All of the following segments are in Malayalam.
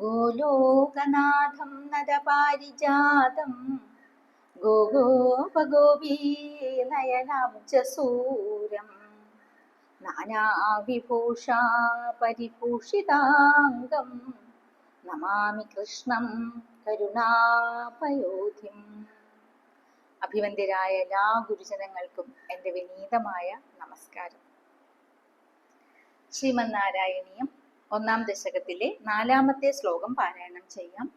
ഗോലോകനാഥം നരപാരിജാതം ഗോഗോപഗോപീ നയനാബ്ജസൂരം നാനാവിഭൂഷാ പരിഭൂഷിതാംഗം. നമാമി കൃഷ്ണം കരുണാപയോധിം. അഭിവന്ദ്യരായ എല്ലാ ഗുരുജനങ്ങൾക്കും എന്റെ വിനീതമായ നമസ്കാരം. ശ്രീമന്നാരായണീയം ഒന്നാം ദശകത്തിലെ നാലാമത്തെ ശ്ലോകം പാരായണം ചെയ്യാം.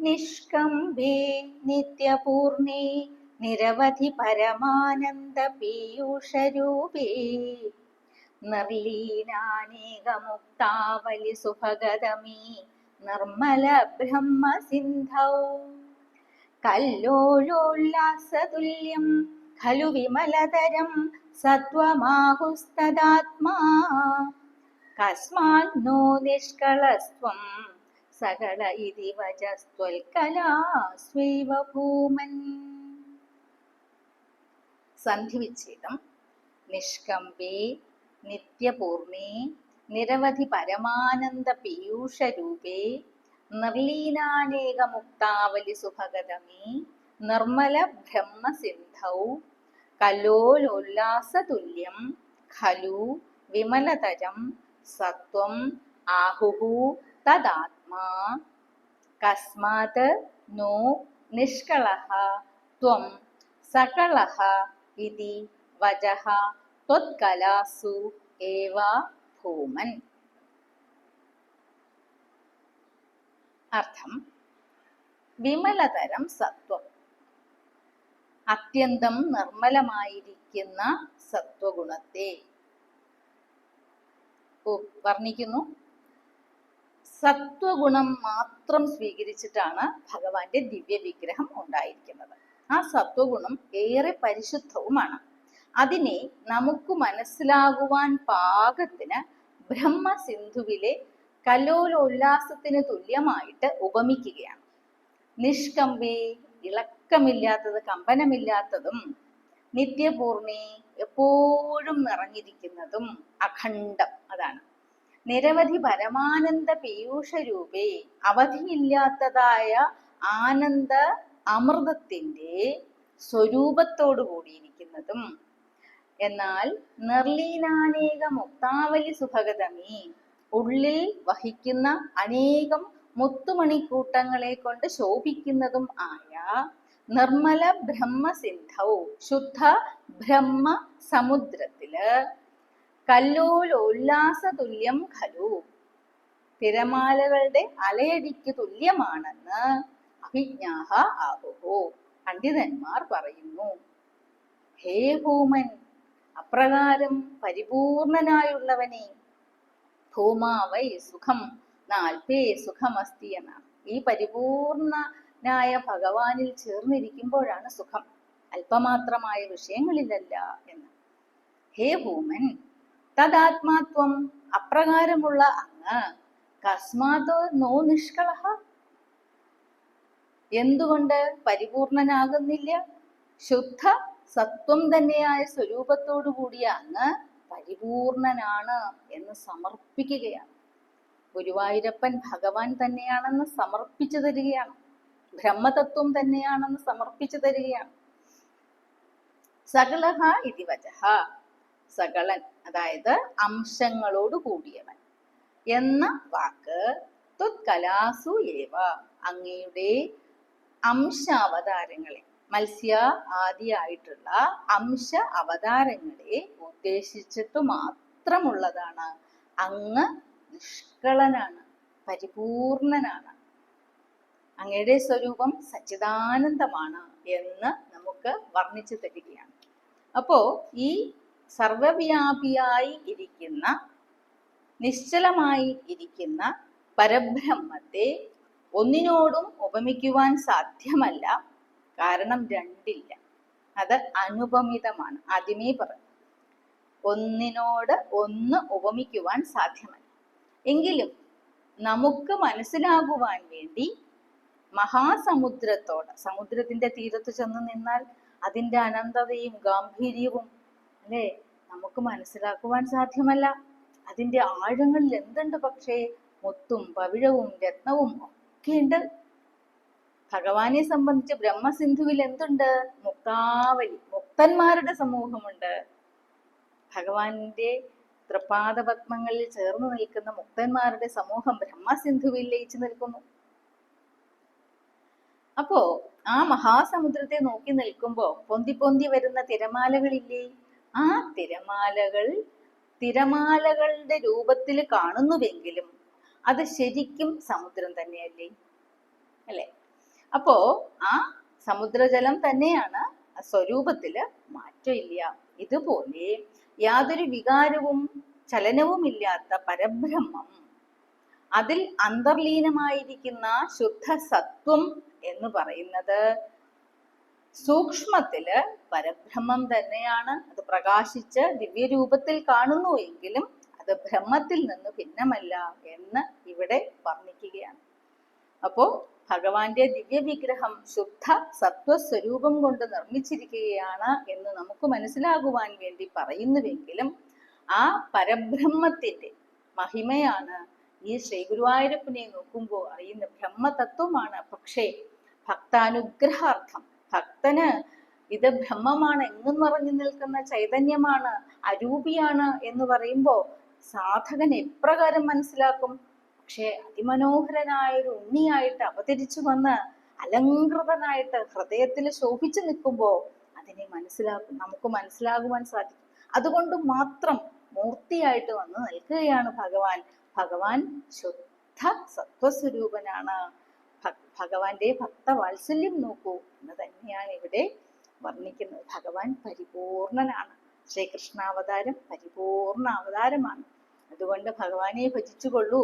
നിഷ്കംഭേ നിത്യപൂർണേ നിരവധി പരമാനന്ദ പീയൂഷരൂപേ. നിർലീനാനേകമുക്താവലി സുഭഗതമീ നിർമ്മല ബ്രഹ്മ സിന്ധൗ കല്ലോലോല്ലാസതുല്യം ഖലു വിമലതരം സത്വമാഹുസ്തദാത്മാ. കസ്മാന്നോ നിഷ്കളസ്ത്വം. സകല ഇതി വജസ്വൽകലാസ്വൈവഭൂമൻ സന്ധിവിച്ഛേദം നിഷ്കമ്പേ നിത്യപൂർണേ നിരവധി പരമാനന്ദ പീയൂഷരൂപേ നിർലീനാനേകമുക്താവലി സുഭഗതമേ നിർമ്മല ബ്രഹ്മസിന്ധൗ കലോലോല്ലാസതുല്യം ഖലു വിമലതരം സത്വം ആഹുഹു തദാത്മാ. കസ്മാത് നോ നിഷ്കളഹ ത്വം സകളഹ ഇതി വജഹ ത്വത്കലാസു ഏവ ഭൂമൻ. അർത്ഥം വിമലതരം സത്വം. അത്യന്തം നിർമ്മലമായിരിക്കുന്ന സത്വഗുണത്തെ വർണിക്കുന്നു. സത്വഗുണം മാത്രം സ്വീകരിച്ചിട്ടാണ് ഭഗവാന്റെ ദിവ്യ വിഗ്രഹം ഉണ്ടായിരിക്കുന്നത്. ആ സത്വഗുണം ഏറെ പരിശുദ്ധവുമാണ്. അതിനെ നമുക്ക് മനസ്സിലാകുവാൻ പാകത്തിന് ബ്രഹ്മസിന്ധുവിലെ കലോലോല്ലാസത്തിന് തുല്യമായിട്ട് ഉപമിക്കുകയാണ്. നിഷ്കമ്പി ഇളക്കമില്ലാത്തത് കമ്പനമില്ലാത്തതും നിത്യപൂർണി എപ്പോഴും നിറഞ്ഞിരിക്കുന്നതും അഖണ്ഡം. നിരവധി പരമാനന്ദ പീയൂഷ രൂപേ അവധിയില്ലാത്തതായ ആനന്ദ അമൃതത്തിന്റെ സ്വരൂപത്തോടു കൂടിയിരിക്കുന്നതും. എന്നാൽ നിർലീനാനേക മുക്താവലി സുഭഗതമി ഉള്ളിൽ വഹിക്കുന്ന അനേകം മുത്തുമണിക്കൂട്ടങ്ങളെ കൊണ്ട് ശോഭിക്കുന്നതും ആയ നിർമ്മല ബ്രഹ്മസിന്ധൗ ശുദ്ധ ബ്രഹ്മ സമുദ്രത്തിൽ കല്ലോലോല്ലാസതുല്യം ഖലു. തിരമാലകളുടെ അലയടിക്ക് തുല്യമാണെന്ന് അഭിജ്ഞാഹ ആഹുഹോ പണ്ഡിതന്മാർ പറയുന്നു ഹേ ഭൂമൻ അപ്രകാരം പരിപൂർണനായുള്ളവനെ ഭൂമാവൈ സുഖം നാൽപേ സുഖമസ്തി എന്നാണ്. ഈ പരിപൂർണനായ ഭഗവാനിൽ ചേർന്നിരിക്കുമ്പോഴാണ് സുഖം. അല്പമാത്രമായ വിഷയങ്ങളിലല്ല എന്ന്. ഹേ ഭൂമൻ തദാത്മാത്വം അപ്രകാരമുള്ള അങ്ങ്. കസ്മാതോ നോ നിഷ്കളഹ. എന്തുകൊണ്ട് പരിപൂർണനാകുന്നില്ല? ശുദ്ധ സത്വം തന്നെയായ സ്വരൂപത്തോടു കൂടിയ അങ്ങ് പരിപൂർണനാണ് എന്ന് സമർപ്പിക്കുകയാണ്. ഗുരുവായൂരപ്പൻ ഭഗവാൻ തന്നെയാണെന്ന് സമർപ്പിച്ചു തരികയാണ്. ബ്രഹ്മതത്വം തന്നെയാണെന്ന് സമർപ്പിച്ചു തരികയാണ്. സകലഹ ഇതി വചഹ. സകളൻ അതായത് അംശങ്ങളോട് കൂടിയവൻ. എന്ന വാക്ക് തുത്കലാസു ഏവ അങ്ങയുടെ അംശാവതാരങ്ങളെ മത്സ്യ ആദിയായിട്ടുള്ള അംശ അവതാരങ്ങളെ ഉദ്ദേശിച്ചിട്ട് മാത്രമുള്ളതാണ്. അങ്ങ് നിഷ്കളനാണ് പരിപൂർണനാണ്. അങ്ങയുടെ സ്വരൂപം സച്ചിദാനന്ദമാണ് എന്ന് നമുക്ക് വർണിച്ചു തരികയാണ്. അപ്പോ ഈ സർവവ്യാപിയായി ഇരിക്കുന്ന നിശ്ചലമായി ഇരിക്കുന്ന പരബ്രഹ്മത്തെ ഒന്നിനോടും ഉപമിക്കുവാൻ സാധ്യമല്ല. കാരണം രണ്ടില്ല. അത് അനുപമിതമാണ്. ആദ്യമേ പറഞ്ഞു. ഒന്നിനോട് ഒന്ന് ഉപമിക്കുവാൻ സാധ്യമല്ല. എങ്കിലും നമുക്ക് മനസ്സിലാകുവാൻ വേണ്ടി മഹാസമുദ്രത്തോട് സമുദ്രത്തിന്റെ തീരത്ത് ചെന്ന് നിന്നാൽ അതിന്റെ അനന്തതയും ഗാംഭീര്യവും അല്ലേ? നമുക്ക് മനസ്സിലാക്കുവാൻ സാധ്യമല്ല. അതിന്റെ ആഴങ്ങളിൽ എന്തുണ്ട് പക്ഷേ? മുത്തും പവിഴവും രത്നവും ഒക്കെയുണ്ട് ഭഗവാനെ സംബന്ധിച്ച് ബ്രഹ്മസിന്ധുവിൽ എന്തുണ്ട്? മുക്താവലി മുക്തന്മാരുടെ സമൂഹമുണ്ട്. ഭഗവാന്റെ തൃപാദപത്മങ്ങളിൽ ചേർന്ന് നിൽക്കുന്ന മുക്തന്മാരുടെ സമൂഹം ബ്രഹ്മസിന്ധുവിൽ ലയിച്ചു നിൽക്കുന്നു. അപ്പോ ആ മഹാസമുദ്രത്തെ നോക്കി നിൽക്കുമ്പോ പൊന്തി പൊന്തി വരുന്ന തിരമാലകളില്ലേ? ആ തിരമാലകൾ തിരമാലകളുടെ രൂപത്തിൽ കാണുന്നുവെങ്കിലും അത് ശരിക്കും സമുദ്രം തന്നെയല്ലേ? അല്ലെ? അപ്പോ ആ സമുദ്രജലം തന്നെയാണ് സ്വരൂപത്തിൽ മാറ്റമില്ല. ഇതുപോലെ യാതൊരു വികാരവും ചലനവുമില്ലാത്ത പരബ്രഹ്മം അതിൽ അന്തർലീനമായിരിക്കുന്ന ശുദ്ധ സത്വം എന്ന് പറയുന്നത് സൂക്ഷ്മത്തിൽ പരബ്രഹ്മം തന്നെയാണ് അത് പ്രകാശിച്ച് ദിവ്യരൂപത്തിൽ കാണുന്നു എങ്കിലും അത് ബ്രഹ്മത്തിൽ നിന്ന് ഭിന്നമല്ല എന്ന് ഇവിടെ വർണിക്കുകയാണ്. അപ്പോ ഭഗവാന്റെ ദിവ്യ വിഗ്രഹം ശുദ്ധ സത്വസ്വരൂപം കൊണ്ട് നിർമ്മിച്ചിരിക്കുകയാണ് എന്ന് നമുക്ക് മനസ്സിലാകുവാൻ വേണ്ടി പറയുന്നുവെങ്കിലും ആ പരബ്രഹ്മത്തിന്റെ മഹിമയാണ് ഈ ശ്രീ ഗുരുവായൂരപ്പനെ നോക്കുമ്പോൾ അറിയുന്ന ബ്രഹ്മതത്വമാണ്. പക്ഷേ ഭക്താനുഗ്രഹാർത്ഥം ഭക്തന് ഇത് ബ്രഹ്മമാണ് എങ്ങും നിറഞ്ഞു നിൽക്കുന്ന ചൈതന്യമാണ് അരൂപിയാണ് എന്ന് പറയുമ്പോൾ സാധകൻ എപ്രകാരം മനസ്സിലാക്കും? പക്ഷേ അതിമനോഹരനായ ഒരു ഉണ്ണിയായിട്ട് അവതരിച്ചു വന്ന് അലങ്കൃതനായിട്ട് ഹൃദയത്തിൽ ശോഭിച്ചു നിൽക്കുമ്പോൾ അതിനെ മനസ്സിലാക്കും നമുക്ക് മനസ്സിലാകുവാൻ സാധിക്കും. അതുകൊണ്ട് മാത്രം മൂർത്തിയായിട്ട് വന്ന് നിൽക്കുകയാണ് ഭഗവാൻ. ഭഗവാൻ ശുദ്ധ സത്വസ്വരൂപനാണ്. ഭഗവാന്റെ ഭക്തവാത്സല്യം നോക്കൂ എന്ന് തന്നെയാണ് ഇവിടെ വർണിക്കുന്നത്. ഭഗവാൻ പരിപൂർണനാണ്. ശ്രീകൃഷ്ണാവതാരം പരിപൂർണ അവതാരമാണ് അതുകൊണ്ട് ഭഗവാനെ ഭജിച്ചുകൊള്ളൂ.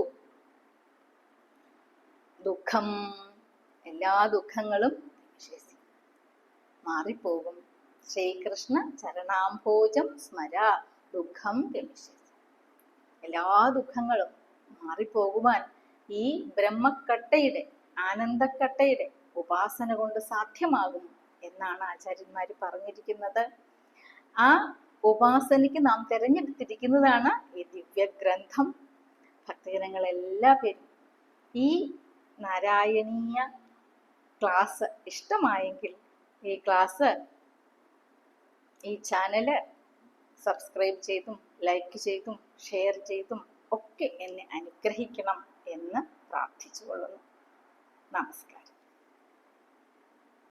ദുഃഖം എല്ലാ ദുഃഖങ്ങളും മാറിപ്പോകും. ശ്രീകൃഷ്ണ ചരണാംഭോജം സ്മര ദുഃഖം എല്ലാ ദുഃഖങ്ങളും മാറിപ്പോകുവാൻ ഈ ബ്രഹ്മക്കട്ടയുടെ ആനന്ദക്കട്ടയുടെ ഉപാസന കൊണ്ട് സാധ്യമാകും എന്നാണ് ആചാര്യന്മാർ പറഞ്ഞിരിക്കുന്നത്. ആ ഉപാസനയ്ക്ക് നാം തിരഞ്ഞെടുത്തിരിക്കുന്നതാണ് ഈ ദിവ്യഗ്രന്ഥം. ഭക്തജനങ്ങൾ എല്ലാ പേരും ഈ നാരായണീയ ക്ലാസ് ഇഷ്ടമായെങ്കിൽ ഈ ക്ലാസ് ഈ ചാനൽ സബ്സ്ക്രൈബ് ചെയ്തും ലൈക്ക് ചെയ്തും ഷെയർ ചെയ്തും ഒക്കെ എന്നെ അനുഗ്രഹിക്കണം എന്ന് പ്രാർത്ഥിച്ചുകൊള്ളുന്നു. നമസ്കാരം.